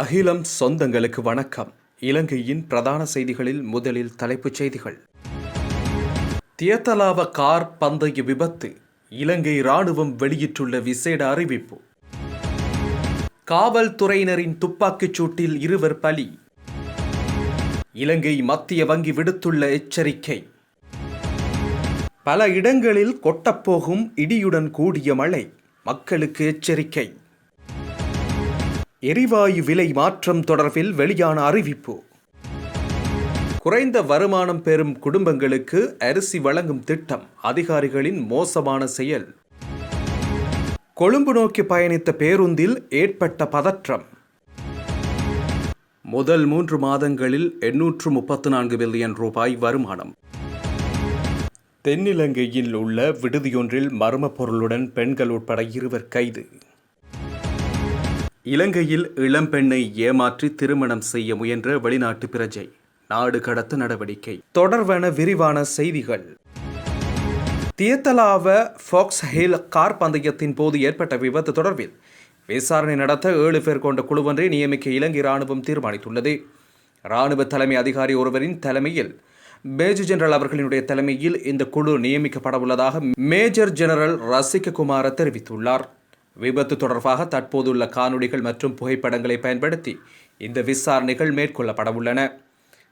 அகிலம் சொந்தங்களுக்கு வணக்கம். இலங்கையின் பிரதான செய்திகளில் முதலில் தலைப்புச் செய்திகள். தியத்தலாவ கார் பந்தய விபத்து. இலங்கை ராணுவம் வெளியிட்டுள்ள விசேட அறிவிப்பு. காவல்துறையினரின் துப்பாக்கிச் சூட்டில் இருவர் பலி. இலங்கை மத்திய வங்கி விடுத்துள்ள எச்சரிக்கை. பல இடங்களில் கொட்டப்போகும் இடியுடன் கூடிய மழை. மக்களுக்கு எச்சரிக்கை. எரிவாயு விலை மாற்றம் தொடர்பில் வெளியான அறிவிப்பு. குறைந்த வருமானம் பெறும் குடும்பங்களுக்கு அரிசி வழங்கும் திட்டம் அதிகாரிகளின் மோசமான செயல். கொழும்பு நோக்கி பயணித்த பேருந்தில் ஏற்பட்ட பதற்றம். முதல் மூன்று மாதங்களில் எண்ணூற்று முப்பத்து நான்கு பில்லியன் ரூபாய் வருமானம். தென்னிலங்கையில் உள்ள விடுதியொன்றில் மர்ம பொருளுடன் பெண்கள் உட்பட இருவர் கைது. இலங்கையில் இளம்பெண்ணை ஏமாற்றி திருமணம் செய்ய முயன்ற வெளிநாட்டு பிரஜை. நாடு கடத்த நடவடிக்கை. தொடர்பான விரிவான செய்திகள். தியத்தலாவ ஃபாக்ஸ் ஹில் கார் பந்தயத்தின் போது ஏற்பட்ட விபத்து தொடர்பில் விசாரணை நடத்த ஏழு பேர் கொண்ட குழுவொன்றை நியமிக்க இலங்கை ராணுவம் தீர்மானித்துள்ளது. ராணுவ தலைமை அதிகாரி ஒருவரின் தலைமையில் மேஜர் ஜெனரல் அவர்களினுடைய தலைமையில் இந்த குழு நியமிக்கப்பட உள்ளதாக மேஜர் ஜெனரல் ரசிக குமார தெரிவித்துள்ளார். விபத்து தொடர்பாக தற்போதுள்ள காணொளிகள் மற்றும் புகைப்படங்களை பயன்படுத்தி இந்த விசாரணைகள் மேற்கொள்ளப்படவுள்ளன.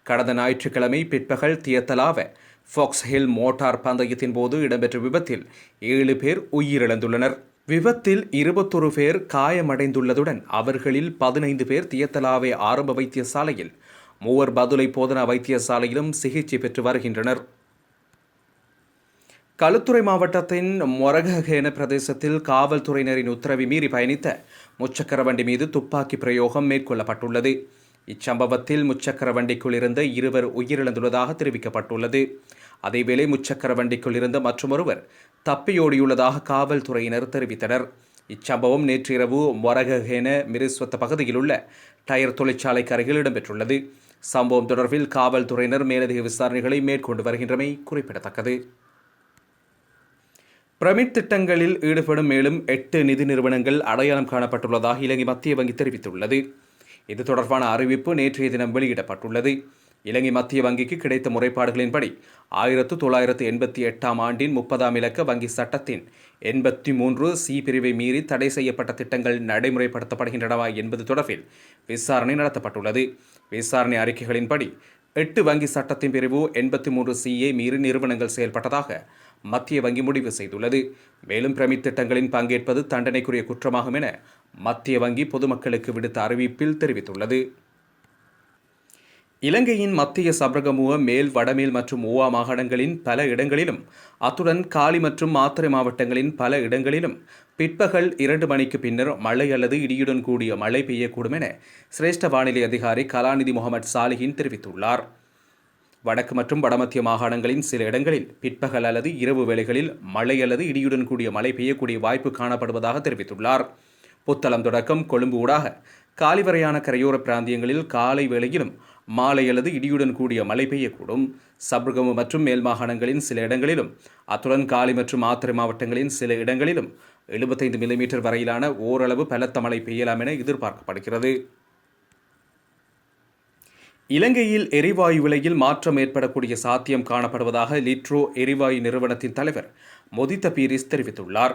கடந்த ஞாயிற்றுக்கிழமை பிற்பகல் தியத்தலாவ ஃபாக்ஸ் ஹில் மோட்டார் பந்தயத்தின் போது இடம்பெற்ற விபத்தில் ஏழு பேர் உயிரிழந்துள்ளனர். விபத்தில் இருபத்தொரு பேர் காயமடைந்துள்ளதுடன் அவர்களில் பதினைந்து பேர் தியத்தலாவை ஆரம்ப வைத்தியசாலையில் மூவர் பதுளை போதனா வைத்தியசாலையிலும் சிகிச்சை பெற்று வருகின்றனர். களுத்துறை மாவட்டத்தின் மொரககேன பிரதேசத்தில் காவல்துறையினரின் உத்தரவை மீறி பயணித்த முச்சக்கர வண்டி மீது துப்பாக்கி பிரயோகம் மேற்கொள்ளப்பட்டுள்ளது. இச்சம்பவத்தில் முச்சக்கர வண்டிக்குள் இருந்த இருவர் உயிரிழந்துள்ளதாக தெரிவிக்கப்பட்டுள்ளது. அதேவேளை முச்சக்கர வண்டிக்குள் இருந்த மற்றொருவர் தப்பியோடியுள்ளதாக காவல்துறையினர் தெரிவித்தனர். இச்சம்பவம் நேற்றிரவு மொரகஹேன மிரிஸ்வத்த பகுதியில் உள்ள டயர் தொழிற்சாலைக்கு அருகில் இடம்பெற்றுள்ளது. சம்பவம் தொடர்பில் காவல்துறையினர் மேலதிக விசாரணைகளை மேற்கொண்டு வருகின்றமை குறிப்பிடத்தக்கது. பிரமிட் திட்டங்களில் ஈடுபடும் மேலும் எட்டு நிதி நிறுவனங்கள் அடையாளம் காணப்பட்டுள்ளதாக இலங்கை மத்திய வங்கி தெரிவித்துள்ளது. இது தொடர்பான அறிவிப்பு நேற்றைய தினம் வெளியிடப்பட்டுள்ளது. இலங்கை மத்திய வங்கிக்கு கிடைத்த முறைப்பாடுகளின்படி ஆயிரத்து தொள்ளாயிரத்து எண்பத்தி எட்டாம் ஆண்டின் முப்பதாம் இலக்க வங்கி சட்டத்தின் எண்பத்தி மூன்று சி பிரிவை மீறி தடை செய்யப்பட்ட திட்டங்கள் நடைமுறைப்படுத்தப்படுகின்றனவா என்பது தொடர்பில் விசாரணை நடத்தப்பட்டுள்ளது. விசாரணை அறிக்கைகளின்படி எட்டு வங்கி சட்டத்தின் பிரிவு எண்பத்தி மூன்று சியை மீறி நிறுவனங்கள் செயல்பட்டதாக மத்திய வங்கி முடிவு செய்துள்ளது. மேலும் பிரமித் திட்டங்களின் பங்கேற்பது தண்டனைக்குரிய குற்றமாகும் என மத்திய வங்கி பொதுமக்களுக்கு விடுத்த அறிவிப்பில் தெரிவித்துள்ளது. இலங்கையின் மத்திய சபரகமுக மேல் வடமேல் மற்றும் ஓவா மாகாணங்களின் பல இடங்களிலும் அத்துடன் காலி மற்றும் மாத்திரை மாவட்டங்களின் பல இடங்களிலும் பிற்பகல் இரண்டு மணிக்கு பின்னர் மழை அல்லது இடியுடன் கூடிய மழை பெய்யக்கூடும் என சிரேஷ்ட வானிலை அதிகாரி கலாநிதி முகமது சாலிஹின் தெரிவித்துள்ளார். வடக்கு மற்றும் வடமத்திய மாகாணங்களின் சில இடங்களில் பிற்பகல் அல்லது இரவு வேளைகளில் மழை அல்லது இடியுடன் கூடிய மழை பெய்யக்கூடிய வாய்ப்பு காணப்படுவதாக தெரிவித்துள்ளார். புத்தளம் தொடக்கம் கொழும்பு ஊடாக காலிவரையான கரையோர பிராந்தியங்களில் காலை வேளையிலும் மாலை அல்லது இடியுடன் கூடிய மழை பெய்யக்கூடும். சப்ருகமு மற்றும் மேல் மாகாணங்களின் சில இடங்களிலும் அத்துடன் காலி மற்றும் ஆத்திரை மாவட்டங்களின் சில இடங்களிலும் எழுபத்தைந்து மில்லிமீட்டர் வரையிலான ஓரளவு பலத்த மழை பெய்யலாம் என எதிர்பார்க்கப்படுகிறது. இலங்கையில் எரிவாயு விலையில் மாற்றம் ஏற்படக்கூடிய சாத்தியம் காணப்படுவதாக லிட்ரோ எரிவாயு நிறுவனத்தின் தலைவர் மொதித்த பீரிஸ் தெரிவித்துள்ளார்.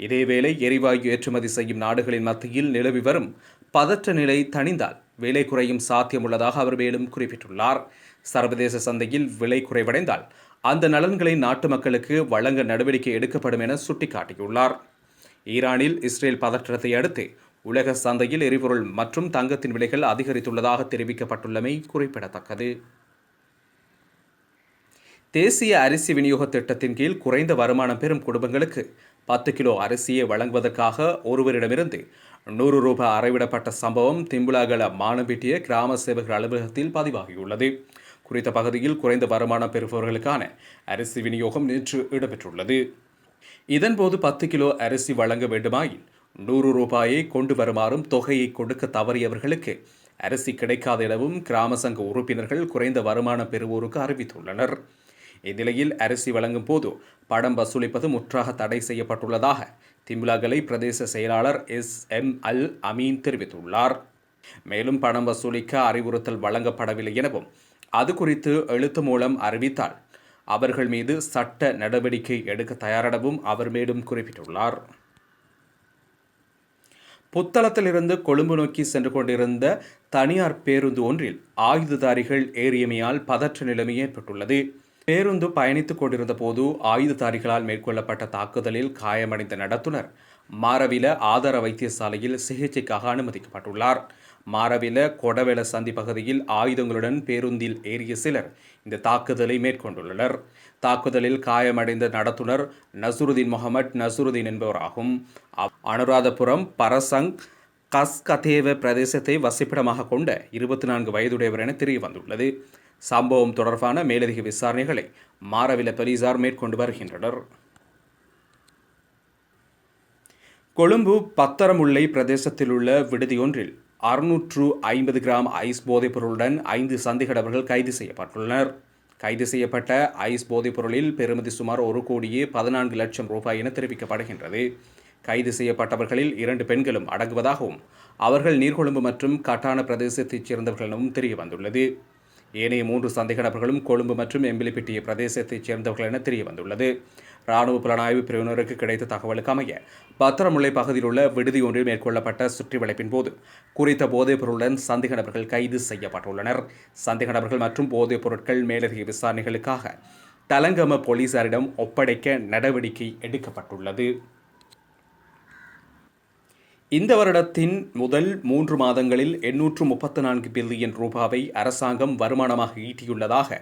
இதேவேளை எரிவாயு ஏற்றுமதி செய்யும் நாடுகளின் மத்தியில் நிலவி வரும் பதற்ற நிலை தணிந்தால் விலை குறையும் சாத்தியம் உள்ளதாக அவர் மேலும் குறிப்பிட்டுள்ளார். சர்வதேச சந்தையில் விலை குறைவடைந்தால் அந்த நலன்களை நாட்டு மக்களுக்கு வழங்க நடவடிக்கை எடுக்கப்படும் என சுட்டிக்காட்டியுள்ளார். ஈரானில் இஸ்ரேல் பதற்றத்தை அடுத்து உலக சந்தையில் எரிபொருள் மற்றும் தங்கத்தின் விலைகள் அதிகரித்துள்ளதாக தெரிவிக்கப்பட்டுள்ளமை குறிப்பிடத்தக்கது. தேசிய அரிசி விநியோக திட்டத்தின் கீழ் குறைந்த வருமானம் பெறும் குடும்பங்களுக்கு பத்து கிலோ அரிசியை வழங்குவதற்காக ஒருவரிடமிருந்து நூறு ரூபாய் அறவிடப்பட்ட சம்பவம் திம்புலாகல மானபிட்டிய கிராம சேவகர் அலுவலகத்தில் பதிவாகியுள்ளது. குறித்த பகுதியில் குறைந்த வருமானம் பெறுபவர்களுக்கான அரிசி விநியோகம் நேற்று இடம்பெற்றுள்ளது. இதன்போது பத்து கிலோ அரிசி வழங்க வேண்டுமாயின் நூறு ரூபாயை கொண்டு வருமாறும் தொகையை கொடுக்க தவறியவர்களுக்கு அரிசி கிடைக்காத எனவும் கிராம சங்க உறுப்பினர்கள் குறைந்த வருமானம் பெறுவோருக்கு அறிவித்துள்ளனர். இந்நிலையில் அரிசி வழங்கும் போது படம் வசூலிப்பது முற்றாக தடை செய்யப்பட்டுள்ளதாக திமுலகலை பிரதேச செயலாளர் எஸ். எம். அல். அமீன் தெரிவித்துள்ளார். மேலும் பணம் வசூலிக்க அறிவுறுத்தல் வழங்கப்படவில்லை எனவும் அது குறித்து எழுத்து மூலம் அறிவித்தால் அவர்கள் மீது சட்ட நடவடிக்கை எடுக்க தயாரெனவும் அவர் மேலும் குறிப்பிட்டுள்ளார். புத்தளத்திலிருந்து கொழும்பு நோக்கி சென்று கொண்டிருந்த தனியார் பேருந்து ஒன்றில் ஆயுததாரிகள் ஏறியமையால் பதற்ற நிலைமை ஏற்பட்டுள்ளது. பேருந்து பயணித்துக் கொண்டிருந்த போது ஆயுததாரிகளால் மேற்கொள்ளப்பட்ட தாக்குதலில் காயமடைந்த நடத்துனர் மாரவில ஆதார வைத்தியசாலையில் சிகிச்சைக்காக அனுமதிக்கப்பட்டுள்ளார். மாரவில கொடவெல சந்தி பகுதியில் ஆயுதங்களுடன் பேருந்தில் ஏறிய சிலர் இந்த தாக்குதலை மேற்கொண்டுள்ளனர். தாக்குதலில் காயமடைந்த நடத்துனர் நசுருதீன் முகமது நசுருதீன் என்பவராகும். அனுராதபுரம் பரசங் கஸ்கதேவ பிரதேசத்தை வசிப்பிடமாக கொண்ட இருபத்தி நான்கு வயதுடையவர் என தெரிய வந்துள்ளது. சம்பவம் தொடர்பான மேலதிக விசாரணைகளை மாரவில போலீசார் மேற்கொண்டு வருகின்றனர். கொழும்பு பத்தரமுல்லை பிரதேசத்தில் உள்ள விடுதியொன்றில் அறுநூற்று ஐம்பது கிராம் ஐஸ் போதைப் பொருளுடன் ஐந்து சந்தேகடவர்கள் கைது செய்யப்பட்டுள்ளனர். கைது செய்யப்பட்ட ஐஸ் போதைப் பொருளில் பெறுமதி சுமார் ஒரு கோடியே பதினான்கு லட்சம் ரூபாய் என தெரிவிக்கப்படுகின்றது. கைது செய்யப்பட்டவர்களில் இரண்டு பெண்களும் அடங்குவதாகவும் அவர்கள் நீர்கொழும்பு மற்றும் கட்டான பிரதேசத்தைச் சேர்ந்தவர்களும் தெரிய வந்துள்ளது ஏனைய மூன்று சந்தேக நபர்களும் கொழும்பு மற்றும் எம்பிலிப்பிட்டிய பிரதேசத்தைச் சேர்ந்தவர்கள் என தெரிய வந்துள்ளது ராணுவ புலனாய்வு பிரிவினருக்கு கிடைத்த தகவலுக்கு அமைய பத்திரமுல்லை பகுதியில் உள்ள விடுதி ஒன்றில் மேற்கொள்ளப்பட்ட சுற்றி வளைப்பின் போது குறித்த போதைப் பொருளுடன் சந்தேக நபர்கள் கைது செய்யப்பட்டுள்ளனர். சந்தேக நபர்கள் மற்றும் போதைப் பொருட்கள் மேலதிக விசாரணைகளுக்காக தலங்கம போலீசாரிடம் ஒப்படைக்க நடவடிக்கை எடுக்கப்பட்டுள்ளது. இந்த வருடத்தின் முதல் மூன்று மாதங்களில் எண்ணூற்று முப்பத்து நான்கு பில்லியன் ரூபாவை அரசாங்கம் வருமானமாக ஈட்டியுள்ளதாக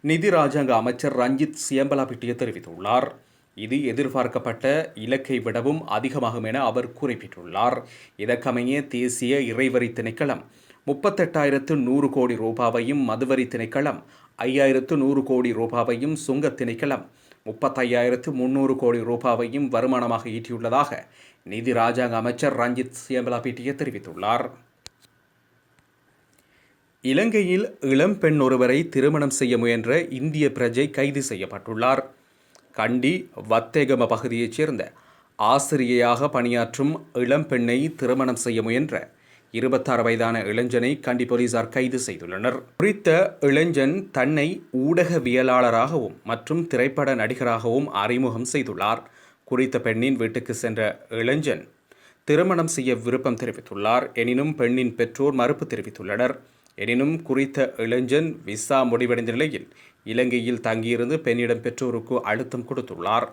நிதி ராஜாங்க அமைச்சர் ரஞ்சித் சியம்பலாபிட்டிய தெரிவித்துள்ளார். இது எதிர்பார்க்கப்பட்ட இலக்கை விடவும் அதிகமாகும் என அவர் குறிப்பிட்டுள்ளார். இதற்கமைய தேசிய இறைவரி திணைக்களம் முப்பத்தெட்டாயிரத்து நூறு கோடி ரூபாவையும் மதுவரி திணைக்களம் ஐயாயிரத்து நூறு கோடி ரூபாவையும் சுங்க திணைக்களம் முப்பத்தையாயிரத்து முன்னூறு கோடி ரூபாவையும் வருமானமாக ஈட்டியுள்ளதாக நிதி ராஜாங்க அமைச்சர் ரஞ்சித் சியம்பலாபிட்டிய தெரிவித்துள்ளார். இலங்கையில் இளம் பெண் ஒருவரை திருமணம் செய்ய முயன்ற இந்திய பிரஜை கைது செய்யப்பட்டுள்ளார். கண்டி வத்தேகம பகுதியைச் சேர்ந்த ஆசிரியையாக பணியாற்றும் இளம்பெண்ணை திருமணம் செய்ய முயன்ற இருபத்தாறு வயதான இளைஞனை கண்டி போலீசார் கைது செய்துள்ளனர். குறித்த இளைஞன் தன்னை ஊடகவியலாளராகவும் மற்றும் திரைப்பட நடிகராகவும் அறிமுகம் செய்துள்ளார். குறித்த பெண்ணின் வீட்டுக்கு சென்ற இளைஞன் திருமணம் செய்ய விருப்பம் தெரிவித்துள்ளார். எனினும் பெண்ணின் பெற்றோர் மறுப்பு தெரிவித்துள்ளனர். எனினும் குறித்த இளைஞன் விசா முடிவடைந்த நிலையில் இலங்கையில் தங்கியிருந்து பெண்ணிடம் பெற்றோருக்கு அழுத்தம் கொடுத்துள்ளார்.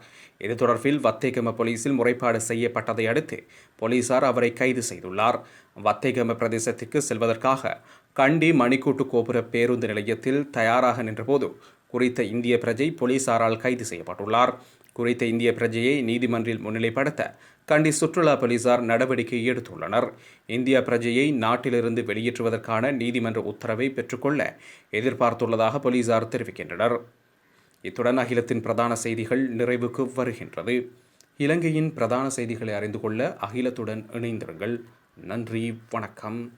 இது தொடர்பில் வத்தேகம போலீசில் முறைப்பாடு செய்யப்பட்டதை அடுத்து போலீசார் அவரை கைது செய்துள்ளார். வத்தேகம பிரதேசத்திற்கு செல்வதற்காக கண்டி மணிக்கூட்டு கோபுர பேருந்து நிலையத்தில் தயாராக நின்றபோது குறித்த இந்திய பிரஜை போலீசாரால் கைது செய்யப்பட்டுள்ளார். குறித்த இந்திய பிரஜையை நீதிமன்றில் முன்னிலைப்படுத்த கண்டி சுற்றுலா போலீசார் நடவடிக்கை எடுத்துள்ளனர். இந்திய பிரஜையை நாட்டிலிருந்து வெளியேற்றுவதற்கான நீதிமன்ற உத்தரவை பெற்றுக்கொள்ள எதிர்பார்த்துள்ளதாக போலீசார் தெரிவிக்கின்றனர். இத்துடன் அகிலத்தின் பிரதான செய்திகள் நிறைவுக்கு வருகின்றது. இலங்கையின் பிரதான செய்திகளை அறிந்து கொள்ள அகிலத்துடன் இணைந்திருங்கள். நன்றி வணக்கம்.